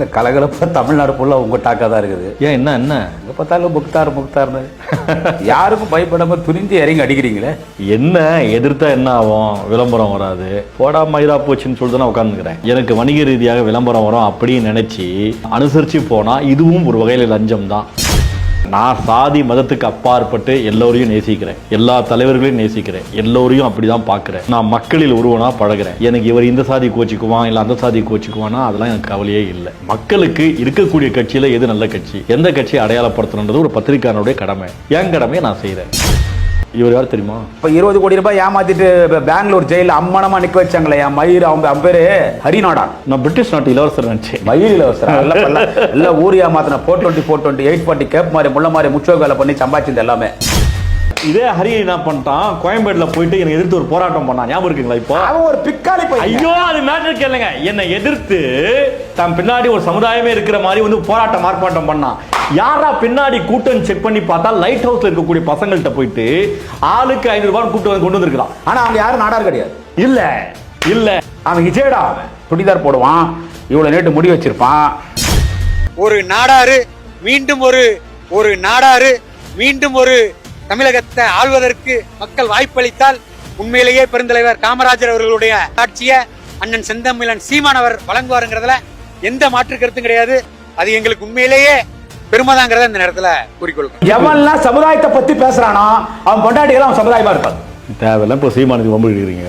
இல்லை கலகலப்பாக தமிழ்நாடு ஃபுல்லாக உங்கள் டாக்காக தான் இருக்குது. ஏன் என்ன என்ன? எங்கே பார்த்தாலும் முக்தார் முக்தார்னு. யாருக்கும் பயப்படாமல் துணிஞ்சு இறங்கி அடிக்கிறீங்களே? என்ன எதிர்த்தா என்ன ஆகும்? விளம்பரம் வராது. போடா மயிரா போச்சுன்னு சொல்லிட்டு நான் உட்காந்துக்கிறேன் எனக்கு வணிக ரீதியாக விளம்பரம் வரும் அப்படின்னு நினைச்சு அனுசரிச்சு போனா இதுவும் ஒரு வகையில் லஞ்சம் தான். நான் சாதி மதத்துக்கு அப்பாற்பட்டு எல்லோரையும் நேசிக்கிறேன். எல்லா தலைவர்களையும் நேசிக்கிறேன். எல்லோரையும் அப்படிதான் பார்க்குறேன். நான் மக்களில் ஒருவனாக பழகுறேன். எனக்கு இவர் இந்த சாதி கோச்சிக்குவான் இல்லை அந்த சாதி கோச்சிக்குவானா அதெல்லாம் எனக்கு கவலையே இல்லை. மக்களுக்கு இருக்கக்கூடிய கட்சியில் எது நல்ல கட்சி? எந்த கட்சியை அடையாளப்படுத்தணுன்றது ஒரு பத்திரிகையாளருடைய கடமை. என் கடமையை நான் செய்கிறேன் இவர் யார் தெரியுமா? இப்போ இருபது கோடி ரூபாய் ஏமாத்திட்டு பெங்களூர் ஜெயிலில் அம்மனமாக நிற்க வச்சாங்களே என் மயிர் அவங்க அவன் பேர் ஹரிநாடா. நான் பிரிட்டிஷ் நாட்டு இளவரசர் நினைச்சேன். மயில் இலவசரம் எல்லாம் பண்ணல. எல்லாம் urea மாத்தின four twenty four twenty eight forty gap மாதிரி முள்ள மாதிரி முச்சோ வேலை பண்ணி சம்பாதிச்சது எல்லாமே. இதே ஹரி என்ன பண்ணிட்டான்? கோயம்பேடுல போயிட்டு என்னை எதிர்த்து ஒரு போராட்டம் பண்ணான். ஞாபகம் இருக்குங்களா இப்போ? அவன் ஒரு பிக்காளி பையன். ஐயோ அது மேட்டர் கேளுங்க. என்னை எதிர்த்து தன் பின்னாடி ஒரு சமுதாயமே இருக்கிற மாதிரி வந்து போராட்டம் ஆர்ப்பாட்டம் பண்ணான். யாரா பின்னாடி கூட்டம் செக் பண்ணி பார்த்தா லைட் ஹவுஸ்ல இருக்கக்கூடிய பசங்கள்கிட்ட போயிட்டு ஆளுக்கு ஐநூறு ரூபாய் கூப்பிட்டு வந்து கொண்டு வந்திருக்கான் ஆனா அவங்க யாரும் நாடார் கிடையாது. இல்ல இல்ல. அவன் ஹிஜேடா அவன். சுடிதார் போடுவான். இவ்வளவு நேட்டு முடி வச்சிருப்பான். ஒரு நாடாறு மீண்டும் ஒரு ஒரு நாடாறு மீண்டும் ஒரு தமிழகத்தை ஆள்வதற்கு மக்கள் வாய்ப்பளித்தால் உண்மையிலேயே பெருந்தலைவர் காமராஜர் அவர்களுடைய ஆட்சியை அண்ணன் செந்தமிழன் சீமானவர் வழங்குவாருங்கிறதுல எந்த மாற்று கருத்தும் கிடையாது. அது எங்களுக்கு உண்மையிலேயே பெருமைதாங்கிறத இந்த நேரத்துல கூறிக்கொள்கிறேன் எவன்லாம் சமுதாயத்தை பத்தி பேசுறானோ அவன் பொண்டாட்டிகள் அவன் சமுதாயமா இருப்பான். தேவையில்ல இப்போ சீமானுக்கு வம்பு இழுக்கிறீங்க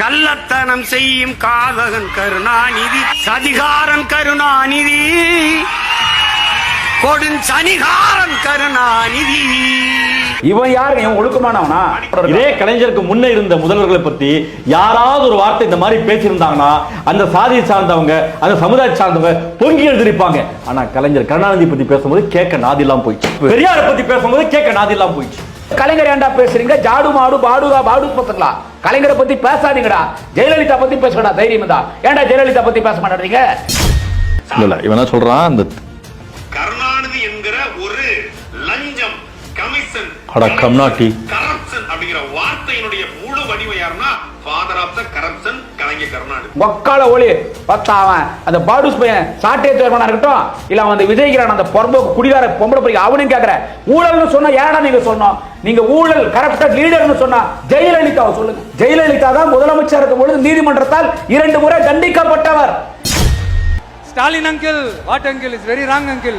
கள்ளத்தனம் செய்யும் காதகன் கருணாநிதி சதிகாரன் கருணாநிதி. கொடுஞ்சனிகாரன் கருணாநிதி. இவன் யாரு? இவன் ஒழுக்கமானவனா? இதே கலைஞருக்கு முன்ன இருந்த முதல்வர்களை பத்தி யாராவது ஒரு வார்த்தை இந்த மாதிரி பேசியிருந்தாங்கன்னா அந்த சாதியை சார்ந்தவங்க அந்த சமுதாயத்தை சார்ந்தவங்க பொங்கி எழுதிருப்பாங்க ஆனா கலைஞர் கருணாநிதி பத்தி பேசும்போது கேட்க நாதிலாம் போயிடுச்சு. பெரியாரை பத்தி பேசும்போது கேட்க நாதிலாம் போயிடுச்சு. கலைஞர் ஏன்டா பேசுறீங்க? ஜாடு மாடு பாடுகா பாடு பத்துங்களா? கலைஞரை பத்தி பேசாதீங்கடா. ஜெயலலிதா பத்தி பேசுங்கடா தைரியம் தான் ஏன்டா ஜெயலலிதா பத்தி பேச மாட்டேறீங்க இல்ல இல்ல இவன் என்ன சொல்றான்? அந்த அட கம்னாட்டி. கரப்ஷன் அப்படிங்கிற வார்த்தையினுடைய முழு வடிவம் யாருன்னா father of the corruption Kalaignar Karunanidhi. மக்கால ஒளி. பத்தா அவன் அந்த பாடுஸ் பையன் சாட்டை சேர்மனா இருக்கட்டும் இல்ல அவன் அந்த விஜய்கிறான் அந்த பொறம்போக்கு குடிகார பொம்பளை பிடிக்க அவனையும் கேக்குற. ஊழல்னு சொன்னா ஏடா நீங்க சொன்னோம்? நீங்க ஊழல் கரப்டட் லீடர்னு சொன்னா ஜெயலலிதாவை சொல்லுங்க. ஜெயலலிதா தான் முதலமைச்சர் இருக்கும் பொழுது நீதிமன்றத்தால் இரண்டு முறை தண்டிக்கப்பட்டவர். Stalin uncle what uncle is very wrong uncle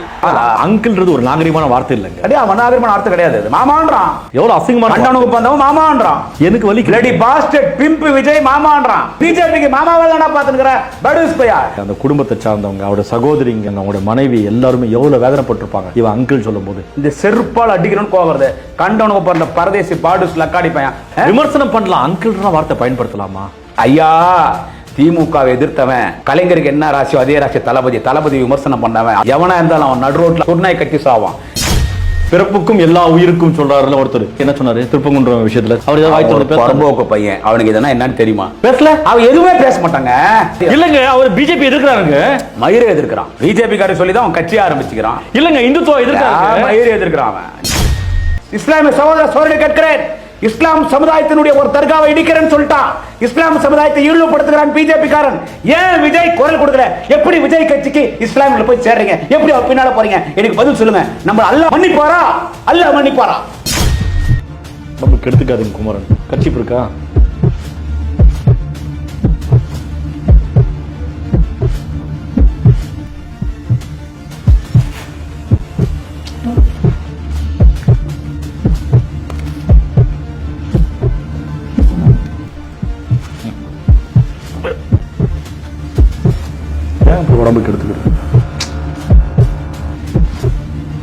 அங்கிள்ன்றது ஒரு நாகரிகமான வார்த்தை இல்லைங்க. அடே அவன் நாகரிகமான அர்த்தம் கிடையாது. அது. மாமான்றான். எவ்வளவு அசிங்கமான கண்டவனுக்கு வந்தவன் மாமான்றான். எனக்கு வலி லடி பாஸ்டட் பிம்ப் விஜய் மாமான்றான். பிஜேபிக்கு மாமாவை தானே பாத்துக்கிற படுஸ் பையா. அந்த குடும்பத்தை சார்ந்தவங்க அவரோட சகோதரிங்க அவங்களோட மனைவி எல்லாருமே எவ்வளவு வேதனைப்பட்டிருப்பாங்க. இவன் அங்கிள் சொல்லும் போது இந்த செருப்பால் அடிக்கணும்னு கோவம் வருது கண்டவனுக்கு பிறந்த பரதேசி பாடுஸ் லக்காடி பையன்? விமர்சனம் பண்ணலாம். அங்கிள்ன்ற வார்த்தை பயன்படுத்தலாமா? ஐயா திமுகவை எதிர்த்தவன் கலைஞருக்கு என்ன ராசியோ அதே ராசி தளபதி தளபதி விமர்சனம் பண்ணவன். எவனா இருந்தாலும் அவன் நடு ரோட்ல குருநாய் கட்டி சாவான். பிறப்புக்கும் எல்லா உயிருக்கும் சொல்றாருல ஒருத்தர். என்ன சொன்னாரு? திருப்பங்குன்ற விஷயத்துல. அவர் ஏதாவது பரம்போக்கு பையன். அவனுக்கு இதெல்லாம் என்னன்னு தெரியுமா? பேசல? அவன் எதுவுமே பேச மாட்டாங்க. இல்லங்க அவர் பிஜேபி எதிர்க்கிறாருங்க. மயிரை எதிர்க்கிறான். பிஜேபி காரர் சொல்லி தான் அவன் கட்சி ஆரம்பிச்சுக்கிறான். இல்லங்க இந்துத்துவ எதிர்க்கிறாங்க மயிரை எதிர்க்கிறான் அவன். இஸ்லாமிய சகோதர சோழனை கேட்கிறேன். இஸ்லாம் சமுதாயத்தினுடைய ஒரு தர்காவை இடிக்கிறேன்னு சொல்லிட்டான் இஸ்லாம் சமுதாயத்தை இழிவுபடுத்துகிறான் பிஜேபி காரன் ஏன் விஜய் குரல் கொடுக்கல? எப்படி விஜய் கட்சிக்கு இஸ்லாமியில் போய் சேர்றீங்க? எப்படி அவர் பின்னால போறீங்க? எனக்கு பதில் சொல்லுங்க. நம்ம அல்லாஹ் மன்னிப்பாரா? அல்லாஹ் மன்னிப்பாரா? நம்ம கெடுத்துக்காதீங்க குமரன். கட்சி இருக்கா?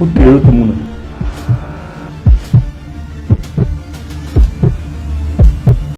ஏன் இப்ப